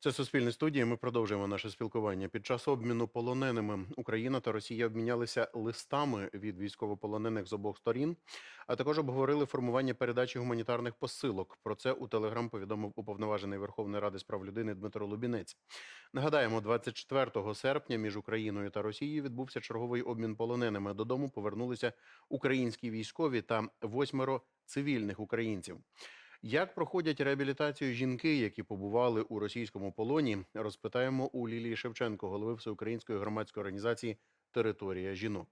Це Суспільне студія. Ми продовжуємо наше спілкування. Під час обміну полоненими Україна та Росія обмінялися листами від військовополонених з обох сторін, а також обговорили формування передачі гуманітарних посилок. Про це у Телеграм повідомив уповноважений Верховної Ради з прав людини Дмитро Лубінець. Нагадаємо, 24 серпня між Україною та Росією відбувся черговий обмін полоненими. Додому повернулися українські військові та восьмеро цивільних українців. Як проходять реабілітацію жінки, які побували у російському полоні, розпитаємо у Лілії Шевченко, голови Всеукраїнської громадської організації Територія жінок.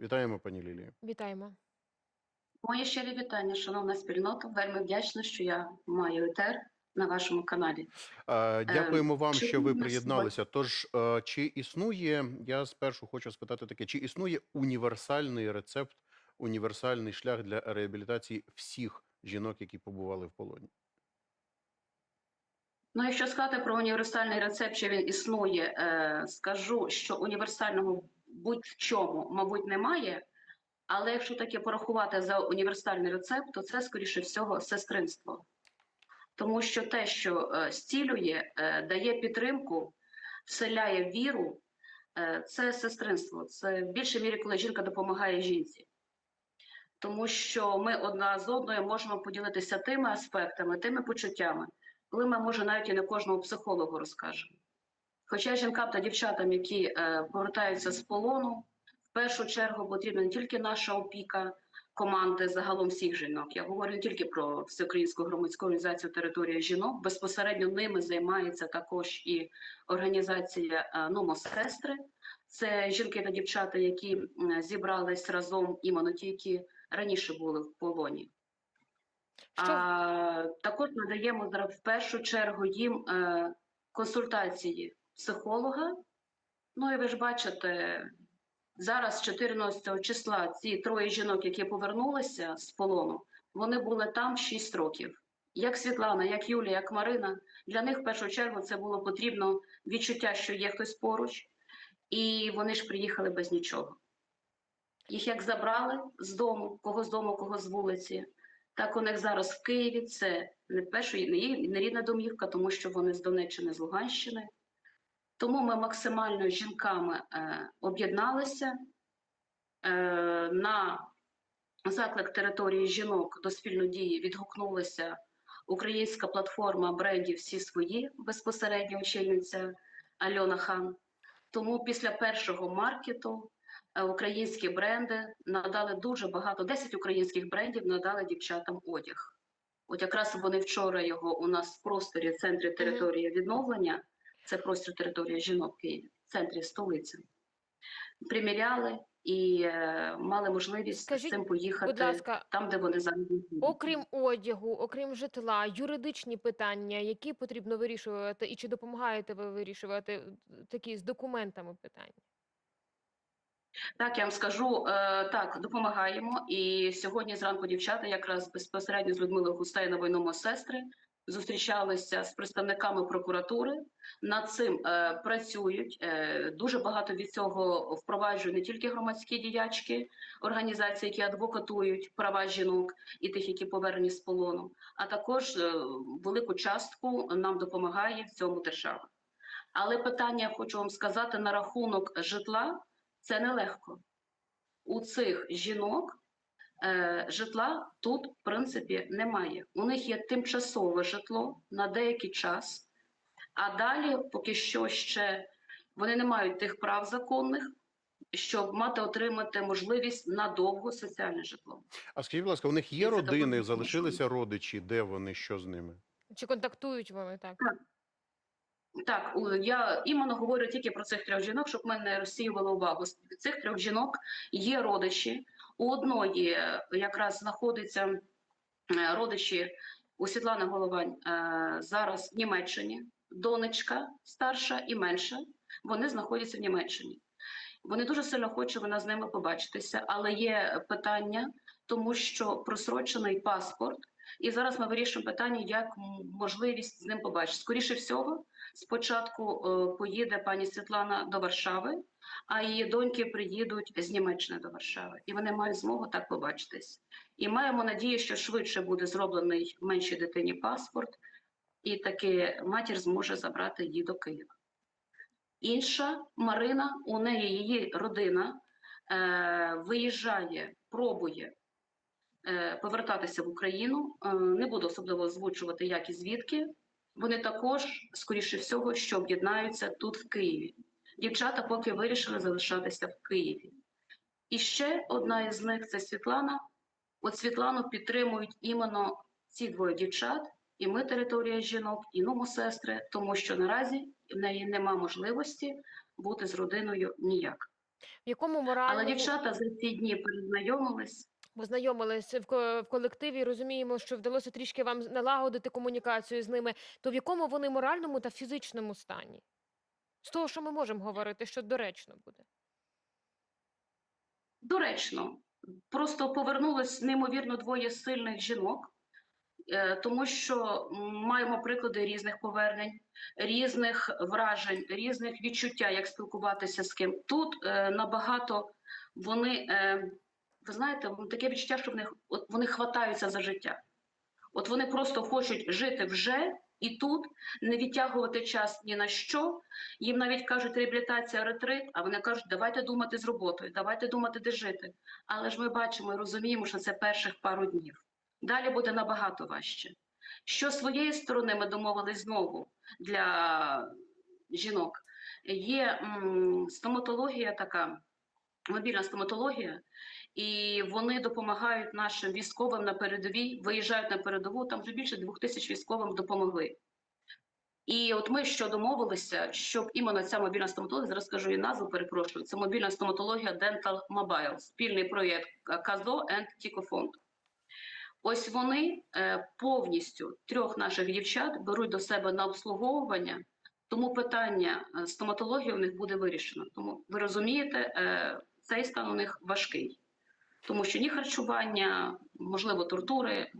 Вітаємо, пані Лілію. Вітаємо. Моє щирі вітання, шановна спільнота. Вельми вдячна, що я маю етер на вашому каналі. Е, Дякуємо вам, чи що ви приєдналися. Тож, е, чи існує, я спершу хочу спитати таке: чи існує універсальний рецепт, універсальний шлях для реабілітації всіх жінок, які побували в полоні? Ну, якщо сказати про універсальний рецепт, що він існує, е, скажу, що універсального будь-в чому, мабуть, немає. Але якщо таке порахувати за універсальний рецепт, то це, скоріше всього, сестринство. Тому що те, що е, зцілює, е, дає підтримку, вселяє віру, е, це сестринство. Це в більшій мірі, коли жінка допомагає жінці. Тому що ми одна з одною можемо поділитися тими аспектами, тими почуттями, коли ми, може, навіть і не кожному психологу розкажемо. Хоча жінкам та дівчатам, які е, повертаються з полону, в першу чергу потрібна не тільки наша опіка команди загалом всіх жінок. Я говорю не тільки про всеукраїнську громадську організацію Територія жінок. Безпосередньо ними займається також і організація е, «Номосестри». Це жінки та дівчата, які зібрались разом іменно ті, які раніше були в полоні. Що А, також надаємо в першу чергу їм е, консультації психолога. Ну і ви ж бачите, зараз, 14 числа, ці троє жінок, які повернулися з полону, вони були там 6 років. Як Світлана, як Юлія, як Марина, для них в першу чергу це було потрібно відчуття, що є хтось поруч, і вони ж приїхали без нічого. Їх як забрали з дому, кого з дому, кого з вулиці. Так у них зараз в Києві це не першої, не, рідна домівка, тому що вони з Донеччини, з Луганщини. Тому ми максимально з жінками е, об'єдналися е, на заклик території жінок до спільної дії відгукнулася українська платформа брендів всі свої безпосередньо очільниця Альона Хан. Тому після першого маркету українські бренди надали дуже багато, 10 українських брендів надали дівчатам одяг. От якраз вони вчора його у нас в просторі в центрі території відновлення, це простір території жінок в Києві, в центрі столиці. Приміряли і е, мали можливість Скажіть, з цим поїхати Будь ласка, там, де вони зараз. окрім одягу, окрім житла, юридичні питання, які потрібно вирішувати, і чи допомагаєте ви вирішувати е, такі з документами питання? Так, я вам скажу, е, так, допомагаємо. І сьогодні зранку дівчата, якраз безпосередньо з Людмилою Густейновою номо сестри, зустрічалися з представниками прокуратури. Над цим е, працюють. Е, дуже багато від цього впроваджують не тільки громадські діячки, організації, які адвокатують права жінок і тих, які повернені з полону, а також велику частку нам допомагає в цьому держава. Але питання хочу вам сказати на рахунок житла. Це нелегко. У цих жінок е, житла тут, в принципі, немає. У них є тимчасове житло на деякий час, а далі поки що ще вони не мають тих прав законних, щоб мати отримати можливість на довго соціальне житло. А скажіть, будь ласка, у них є І родини, залишилися родичі? Де вони? Що з ними? Чи контактують вони так? Так, у- я іменно говорю тільки про цих трьох жінок, щоб ми не розсіювали увагу. Цих трьох жінок є родичі. У одної якраз знаходиться е, родичі у Світлани Головань е, зараз в Німеччині, донечка старша і менша. Вони знаходяться в Німеччині. Вони дуже сильно хочуть вона з ними побачитися, але є питання, тому що просрочений паспорт. І зараз ми вирішуємо питання, як можливість з ним побачити. Скоріше всього, спочатку е, поїде пані Світлана до Варшави, а її доньки приїдуть з Німеччини до Варшави, і вони мають змогу так побачитись. І маємо надію, що швидше буде зроблений меншій дитині паспорт, і таки матір зможе забрати її до Києва. Інша Марина, у неї її родина е, виїжджає, пробує повертатися в Україну. Е, не буду особливо озвучувати, як і звідки. Вони також, скоріше всього, що об'єднаються тут в Києві. Дівчата поки вирішили залишатися в Києві. І ще одна із них це Світлана. От Світлану підтримують іменно ці двоє дівчат, і ми територія жінок, і сестри, тому що наразі в неї нема можливості бути з родиною ніяк. В якому Але дівчата за ці дні перезнайомились. Познайомилися в, в колективі, розуміємо, що вдалося трішки вам налагодити комунікацію з ними, то в якому вони моральному та фізичному стані? З того, що ми можемо говорити, що доречно буде. Доречно, просто повернулось неймовірно двоє сильних жінок, е, тому що маємо приклади різних повернень, різних вражень, різних відчуття, як спілкуватися з ким. Тут е, набагато вони, е, ви знаєте, таке відчуття, що в них от вони хватаються за життя. От вони просто хочуть жити вже і тут, не відтягувати час ні на що. Їм навіть кажуть реабілітація, ретрит, а вони кажуть, давайте думати з роботою, давайте думати, де жити. Але ж ми бачимо і розуміємо, що це перших пару днів. Далі буде набагато важче. Що з своєї сторони ми домовились знову для жінок. Є м, стоматологія така, мобільна стоматологія, і вони допомагають нашим військовим на передовій, виїжджають на передову, там вже більше двох тисяч військовим допомогли. І от ми що домовилися, щоб іменно ця мобільна стоматологія, зараз скажу її назву, перепрошую, це мобільна стоматологія Dental Mobile, спільний проєкт КАЗО Тікофонд. Ось вони е, повністю трьох наших дівчат беруть до себе на обслуговування, тому питання е, стоматології у них буде вирішено. Тому ви розумієте, е, цей стан у них важкий, тому що ні харчування, можливо, тортури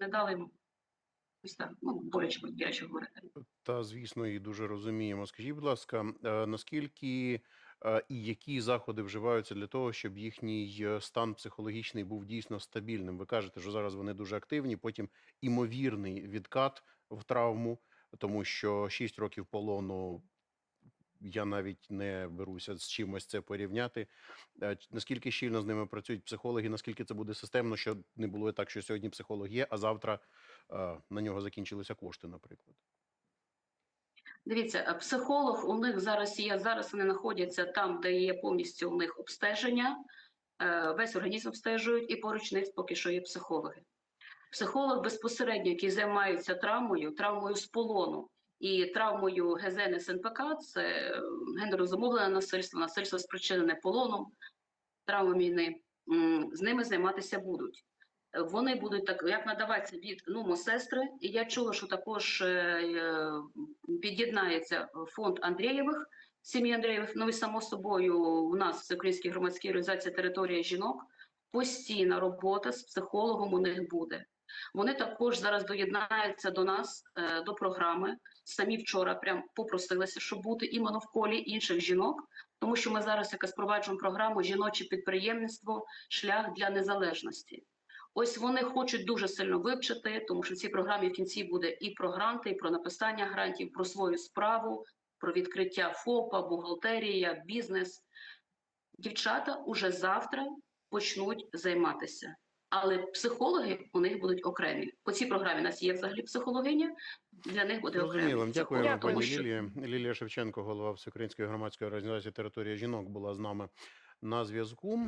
не дали їм ось так, ну, боляче, боляче говорити. Та звісно, і дуже розуміємо. Скажіть, будь ласка, е, наскільки е, і які заходи вживаються для того, щоб їхній е, стан психологічний був дійсно стабільним? Ви кажете, що зараз вони дуже активні, потім імовірний відкат в травму, тому що 6 років полону. Я навіть не беруся з чимось це порівняти. Е, Наскільки щільно з ними працюють психологи, наскільки це буде системно, щоб не було так, що сьогодні психолог є, а завтра е, на нього закінчилися кошти, наприклад. Дивіться, е, психолог у них зараз є. Зараз вони знаходяться там, де є повністю у них обстеження. Весь організм обстежують, і поруч них поки що є психологи. Психолог безпосередньо, який займається травмою, травмою з полону і травмою ГЗН СНПК, це гендерозумовлене насильство, насильство спричинене полоном, травма війни. З ними займатися будуть. Е, Вони будуть так як надаватися від ну, сестри. І я чула, що також е, е, під'єднається фонд Андрієвих, сім'ї Андрієвих. Ну і само собою, у нас Всеукраїнській громадській організації територія жінок постійна робота з психологом у них буде. Вони також зараз доєднаються до нас е, до програми. Самі вчора прям попросилися, щоб бути іменно в колі інших жінок, тому що ми зараз якраз впроваджуємо програму Жіноче підприємництво шлях для незалежності. Ось вони хочуть дуже сильно вивчити, тому що в цій програмі в кінці буде і про гранти, і про написання грантів, про свою справу, про відкриття ФОПа, бухгалтерія, бізнес. Дівчата уже завтра почнуть займатися. Але психологи у них будуть окремі. По цій програмі у нас є взагалі психологиня, для них буде окремо. Дякую Дякую. пані що- Лілія. Лілія Шевченко, голова Всеукраїнської громадської організації Територія жінок, була з нами на зв'язку.